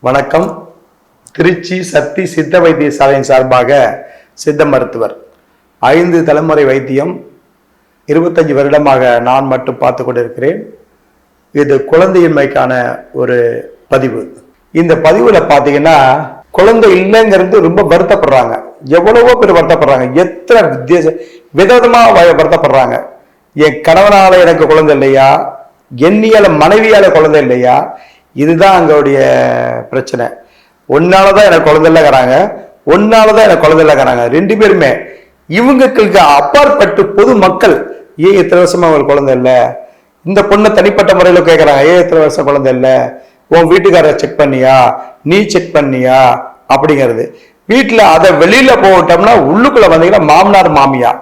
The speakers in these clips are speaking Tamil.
வணக்கம். திருச்சி சக்தி சித்த வைத்தியசாலையின் சார்பாக சித்த மருத்துவர் ஐந்து தலைமுறை வைத்தியம் இருபத்தஞ்சி வருடமாக நான் மட்டும் பார்த்து கொண்டிருக்கிறேன். இது குழந்தையின்மைக்கான ஒரு பதிவு. இந்த பதிவுல பாத்தீங்கன்னா குழந்தை இல்லைங்கிறது ரொம்ப வருத்தப்படுறாங்க. எவ்வளவோ பேர் வருத்தப்படுறாங்க. எத்தனை வித்தியாச விதவிதமா வ- வருத்தப்படுறாங்க. என் கணவனால எனக்கு குழந்தை இல்லையா? எண்ணியால மனைவியால குழந்தை இல்லையா? இதுதான் அங்களுடைய பிரச்சனை. உன்னாலதான் எனக்கு குழந்தை இல்லைங்கிறாங்க உன்னாலதான் எனக்கு குழந்தை இல்லைங்கிறாங்க ரெண்டு பேருமே. இவங்களுக்கு அப்பாற்பட்டு பொது மக்கள் ஏன் இத்தனை வருஷமா அவங்களுக்கு குழந்தை இல்லை? இந்த பொண்ணை தனிப்பட்ட முறையில் கேட்குறாங்க ஏன் இத்தனை வருஷம் குழந்தை இல்லை? உன் வீட்டுக்காரரை செக் பண்ணியா? நீ செக் பண்ணியா? அப்படிங்கிறது. வீட்டில் அதை வெளியில் போட்டோம்னா உள்ளுக்குள்ளே வந்தீங்கன்னா மாமனார் மாமியா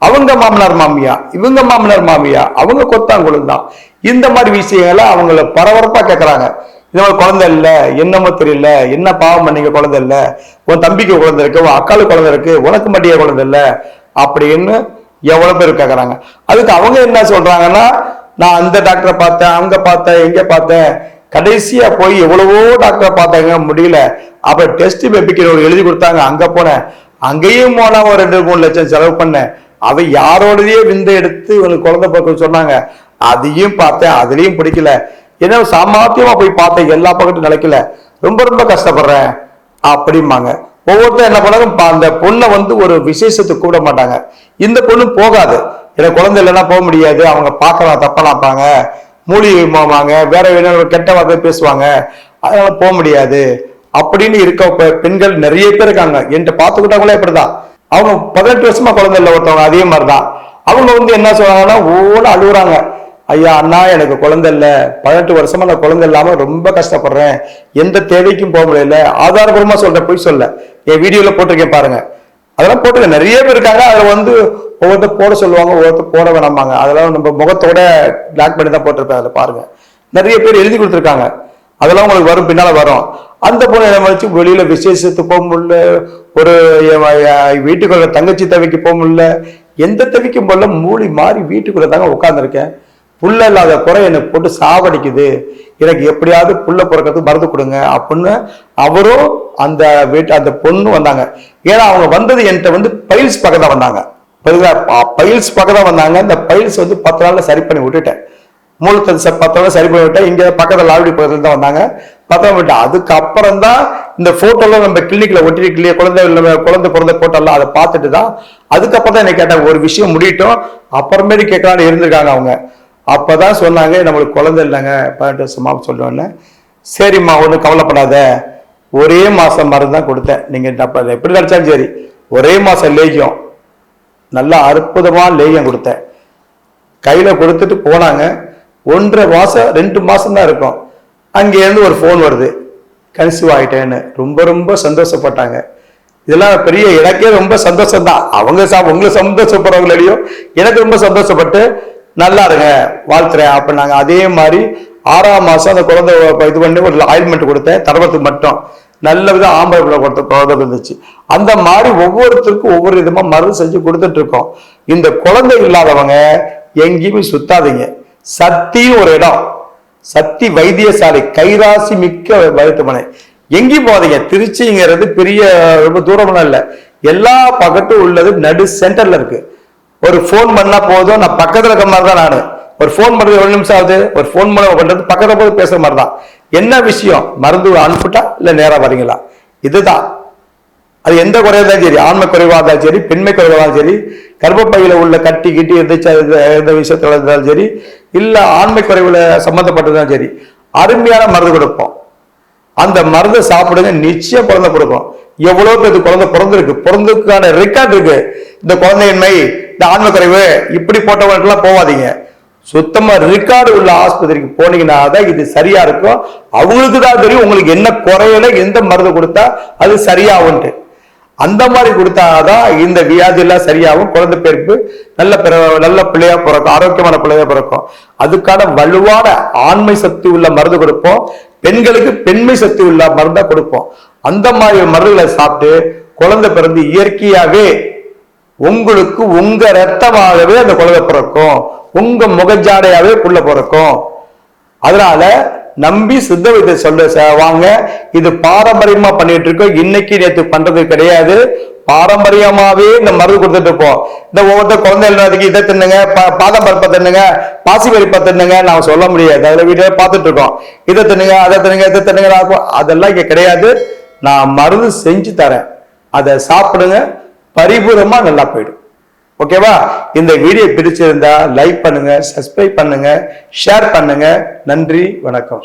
அவங்க மாமனார் மாமியா இவங்க மாமனார் மாமியா அவங்க கொத்தாங்குழல் தான். இந்த மாதிரி விஷயங்களை அவங்கள பரபரப்பா கேட்கறாங்க இந்த மாதிரி குழந்தை இல்லை என்னமோ தெரியல என்ன பாவம் பண்ணீங்க குழந்தை இல்லை உன் தம்பிக்கு குழந்தை இருக்கு உன் அக்காளுக்கு குழந்தை இருக்கு உனக்கு மட்டிய குழந்தை இல்லை? அப்படின்னு எவ்வளவு பேர் கேட்கறாங்க அதுக்கு அவங்க என்ன சொல்றாங்கன்னா நான் அந்த டாக்டரை பார்த்தேன் அங்க பார்த்தேன் எங்க பார்த்தேன். கடைசியா போய் எவ்வளவோ டாக்டரை பார்த்தாங்க முடியல. அப்ப டெஸ்ட் பேபிக்கு ஒரு எழுதி கொடுத்தாங்க அங்க போனேன். அங்கேயும் போனா ஒரு ரெண்டு மூணு லட்சம் செலவு பண்ணேன். அவ யாரோடதையே விந்த எடுத்து இவனுக்கு குழந்தை பார்க்க சொன்னாங்க. அதையும் பார்த்தேன் அதுலயும் பிடிக்கல. ஏன்னா சாமர்த்தியமா போய் பார்த்தேன் எல்லா பக்கத்தையும் நிலைக்கல. ரொம்ப ரொம்ப கஷ்டப்படுறேன் அப்படிம்பாங்க. ஒவ்வொருத்தரும் என்ன பண்ணாங்க அந்த பொண்ணை வந்து ஒரு விசேஷத்துக்கு கூப்பிட மாட்டாங்க. இந்த பொண்ணு போகாது. எனக்கு குழந்தை இல்லைன்னா போக முடியாது அவங்க பார்க்கலாம் தப்பலாப்பாங்க மூலிகை மாவாங்க வேற வேணும் கெட்ட வார்த்தை பேசுவாங்க. அதனால போக முடியாது. அப்படின்னு இருக்க பெண்கள் நிறைய பேர் இருக்காங்க. என்கிட்ட பார்த்துக்கிட்டவங்களே இப்படிதான். அவங்க பதினெட்டு வருஷமா குழந்தை இல்லை ஒருத்தவங்க அதே மாதிரிதான். அவங்க வந்து என்ன சொல்றாங்கன்னா ஓட அழுகுறாங்க ஐயா அண்ணா எனக்கு குழந்தை இல்லை. பதினெட்டு வருஷமா நான் குழந்தை இல்லாம ரொம்ப கஷ்டப்படுறேன். எந்த தேவைக்கும் போக முடியல. ஆதாரபூர்வமா சொல்ற போய் சொல்ல. என் வீடியோல போட்டிருக்கேன் பாருங்க. அதெல்லாம் போட்டுக்க நிறைய பேர் இருக்காங்க. அதுல வந்து ஒவ்வொருத்தர் போட சொல்லுவாங்க ஒவ்வொருத்தர் போட வேணாமாங்க அதெல்லாம் நம்ம முகத்தோட பிளாக் பண்ணி தான் போட்டிருப்பேன் அதில் பாருங்க. நிறைய பேர் எழுதி கொடுத்துருக்காங்க. அதெல்லாம் உங்களுக்கு வரும் பின்னால வரும். அந்த பொண்ணு என்ன வச்சு வெளியில விசேஷத்துக்கு போக முடியல. ஒரு வீட்டுக்குள்ள தங்கச்சி தவிக்கு போக முடியல. எந்த தவிக்கும் போல மூளி மாறி வீட்டுக்குள்ள தாங்க உட்காந்துருக்கேன் புள்ள இல்லாத குறை எனக்கு போட்டு சாவடிக்குது. எனக்கு எப்படியாவது புள்ள பிறக்கிறதுக்கு மருந்து கொடுங்க அப்படின்னு அவரும் அந்த வீட்டு அந்த பொண்ணு வந்தாங்க. ஏன்னா அவங்க வந்தது என்கிட்ட வந்து பைல்ஸ் பக்கம் தான் வந்தாங்க பைல்ஸ் பக்கம் தான் வந்தாங்க. இந்த பைல்ஸ் வந்து பத்து நாள்ல சரி பண்ணி விட்டுட்டேன். மூலத்தை பத்து நாள் சரி பண்ணி விட்டேன் இங்க பக்கத்தில் லாவடி பக்கத்துல தான் வந்தாங்க. பார்த்தா விட்டேன் அதுக்கப்புறம் தான் இந்த போட்டோலாம் நம்ம கிளினிக்ல ஒட்டிட்டு இல்லையா குழந்தை இல்ல குழந்தை பிறந்த போட்டோலாம் அதை பார்த்துட்டு தான் அதுக்கப்புறம் தான் என்ன கேட்டாங்க. ஒரு விஷயம் முடியட்டும். அப்புறமேட்டு கேட்கலான்னு இருந்திருக்காங்க அவங்க. அப்போதான் சொன்னாங்க நம்மளுக்கு குழந்தை இல்லைங்க. பதினெட்டு வருஷமா சொல்லுவேன்னு சரிம்மா ஒன்றும் கவலைப்படாத. ஒரே மாதம் மருந்து தான் கொடுத்தேன் நீங்கள் எப்படி நினச்சாலும் சரி. ஒரே மாதம் லேகியம். நல்லா அற்புதமாக லேகியம் கொடுத்தேன். கையில் கொடுத்துட்டு போனாங்க. ஒன்றரை மாதம் ரெண்டு மாதம் தான் இருக்கும். அங்கேருந்து ஒரு ஃபோன் வருது. கன்சீவ் ஆகிட்டேன்னு ரொம்ப ரொம்ப சந்தோஷப்பட்டாங்க. இதெல்லாம் பெரிய எனக்கே ரொம்ப சந்தோஷம் தான் அவங்க சா உங்களை சந்தோஷப்படுறவங்களையும் எனக்கு ரொம்ப சந்தோஷப்பட்டு நல்லா இருங்க வாழ்த்துறேன் அப்படின்னாங்க. அதே மாதிரி ஆறாம் மாதம் அந்த குழந்தை இது பண்ணி ஒரு ஆயில்மெண்ட் கொடுத்தேன். தரவத்துக்கு மட்டும். நல்ல விதம் ஆம்பளை பிள்ளை கொடுத்த குழந்தை இருந்துச்சு. அந்த மாதிரி ஒவ்வொருத்தருக்கும் ஒவ்வொரு விதமாக மருந்து செஞ்சு கொடுத்துட்டு இருக்கோம். இந்த குழந்தை இல்லாதவங்க எங்கேயுமே சுத்தாதீங்க. சக்தியும் ஒரு இடம். சக்தி வைத்தியசாலை கைராசி மிக்க மருத்துவமனை. எங்கேயும் போகாதீங்க. திருச்சிங்கிறது பெரிய ரொம்ப தூரம்லாம் இல்லை. எல்லா பக்கத்தும் உள்ளது. நடு சென்டர்ல இருக்கு. ஒரு ஃபோன் பண்ணா போதும். நான் பக்கத்துல இருக்க மாதிரி தான் நானு. ஒரு ஃபோன் பண்றது எவ்வளவு நிமிஷம் ஆகுது? ஒரு ஃபோன் மூலம் பண்றது பக்கத்துல போது பேசுற மாதிரி தான். என்ன விஷயம்? மருந்து அனுப்பிட்டா இல்ல நேரா வரீங்களா? இதுதான். அது எந்த குறையா இருந்தாலும் சரி. ஆண்மை குறைவா இருந்தாலும் சரி. பெண்மை குறைவா இருந்தாலும் சரி. கர்ப்பப்பையில உள்ள கட்டி கிட்டி எந்த எந்த விஷயத்துல இருந்தாலும் சரி. இல்லை ஆண்மை குறைவில் சம்மந்தப்பட்டதுதான் சரி. அருமையான மருந்து கொடுப்போம். அந்த மருந்தை சாப்பிடுங்க நிச்சயம் குழந்தை கொடுக்கும் எவ்வளோ பேருக்கு குழந்தை பிறந்திருக்கு? பிறந்ததுக்கான ரெக்கார்ட் இருக்கு. இந்த குழந்தையின்மை இந்த ஆன்ம குறைவு இப்படி போட்டவங்களுக்கெல்லாம் போகாதீங்க. சுத்தமாக ரெக்கார்டு உள்ள ஆஸ்பத்திரிக்கு போனீங்கன்னா தான் இது சரியா இருக்கும். அவங்களுக்கு தான் தெரியும் உங்களுக்கு என்ன குறையில எந்த மருந்து கொடுத்தா அது சரியாகும்ட்டு அந்த மாதிரி கொடுத்தாதான் இந்த வியாதி எல்லாம் சரியாகும். குழந்தை பிறப்பு நல்ல பிற நல்ல பிள்ளையா பிறக்கும். ஆரோக்கியமான பிள்ளையா பிறக்கும். அதுக்கான வலுவான ஆண்மை சக்தி உள்ள மருந்து கொடுப்போம். பெண்களுக்கு பெண்மை சக்தி உள்ள மருந்தா கொடுப்போம். அந்த மாதிரி மருந்துகளை சாப்பிட்டு குழந்தை பிறந்து இயற்கையாவே உங்களுக்கு உங்க ரத்தமாகவே அந்த குழந்தை பிறக்கும். உங்க முகஜாடையாவே புள்ள பிறக்கும். அதனால நம்பி சித்த வைத்த சொல்ல வாங்க. இது பாரம்பரியமா பண்ணிட்டு இருக்கோம் இன்னைக்கு நேற்று பண்றது கிடையாது. பாரம்பரியமாவே இந்த மருந்து கொடுத்துட்டு இருப்போம் இந்த ஒவ்வொருத்தர் குழந்தை எழுதுறதுக்கு இதை தின்னுங்க பாதம் பாதாம் பருப்பை தின்னுங்க பாசி பருப்பை தின்னுங்க நான் சொல்ல முடியாது. அதுல வீடியோ பார்த்துட்டு இருக்கோம் இதை தின்னுங்க அதை தின்னுங்க இதை தின்னுங்க அதெல்லாம் இங்க கிடையாது. நான் மருந்து செஞ்சு தரேன். அதை சாப்பிடுங்க. பரிபூரமா நல்லா போயிடும். ஓகேவா? இந்த வீடியோ பிடிச்சிருந்தா லைக் பண்ணுங்க சப்ஸ்கிரைப் பண்ணுங்க ஷேர் பண்ணுங்க. நன்றி வணக்கம்.